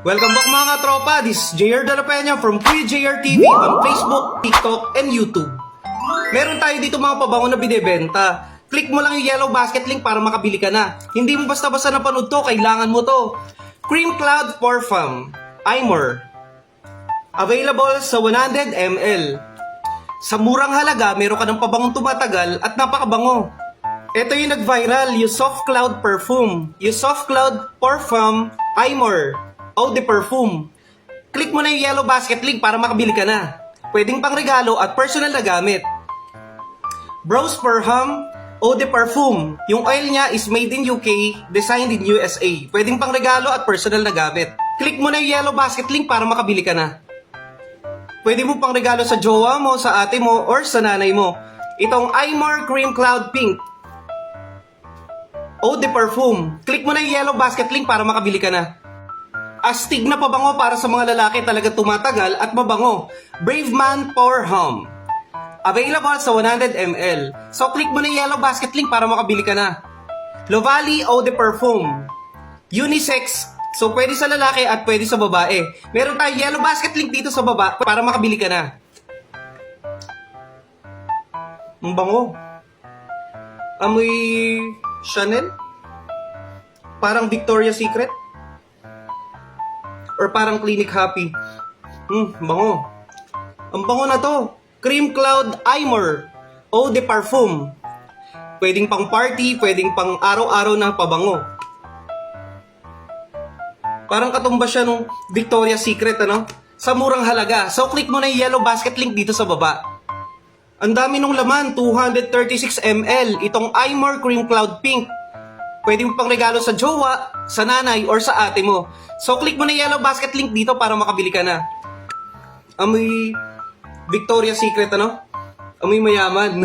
Welcome back mga tropa. This is JR De La Peña from JR TV on Facebook, TikTok, and YouTube. Meron tayo dito mga pabango na binibenta. Click mo lang yung yellow basket link para makabili ka na. Hindi mo basta-basta napanood to, kailangan mo to. Cream Cloud Parfum, Imor. Available sa 100 ml. Sa murang halaga, meron ka ng pabangong tumatagal at napakabango. Ito yung nag-viral, yung Soft Cloud Perfume. Yung Soft Cloud Parfum Imor. Eau de Perfume. Click mo na yung yellow basket link para makabili ka na. Pwedeng pang regalo at personal na gamit. Brose Perham Eau de Perfume. Yung oil niya is made in UK, designed in USA. Pwedeng pang regalo at personal na gamit. Click mo na yung yellow basket link para makabili ka na. Pwede mo pang regalo sa jowa mo, sa ate mo, or sa nanay mo. Itong Imar Cream Cloud Pink. Eau de Perfume. Click mo na yung yellow basket link para makabili ka na. Astig na pabango para sa mga lalaki talaga tumatagal at mabango. Brave Man Power Hum. Available sa 100 ml. So click mo na yung yellow basket link para makabili ka na. Lovali Eau de Perfume. Unisex. So pwede sa lalaki at pwede sa babae. Meron tayong yellow basket link dito sa baba para makabili ka na. Ang bango. Amoy Chanel? Parang Victoria's Secret? Or parang Clinic Happy? Hmm, bango. Ang bango na to. Cream Cloud Imor. Eau de Parfum. Pwedeng pang party, pwedeng pang araw-araw na pabango. Parang katumba siya nung Victoria's Secret, ano? Sa murang halaga. So, click mo na yung yellow basket link dito sa baba. Ang dami nung laman, 236 ml. Itong Imor Cream Cloud Pink. Pwede pang regalo sa jowa, sa nanay, or sa ate mo. So, click mo na yellow basket link dito para makabili ka na. Amoy Victoria's Secret, ano? Amoy mayaman.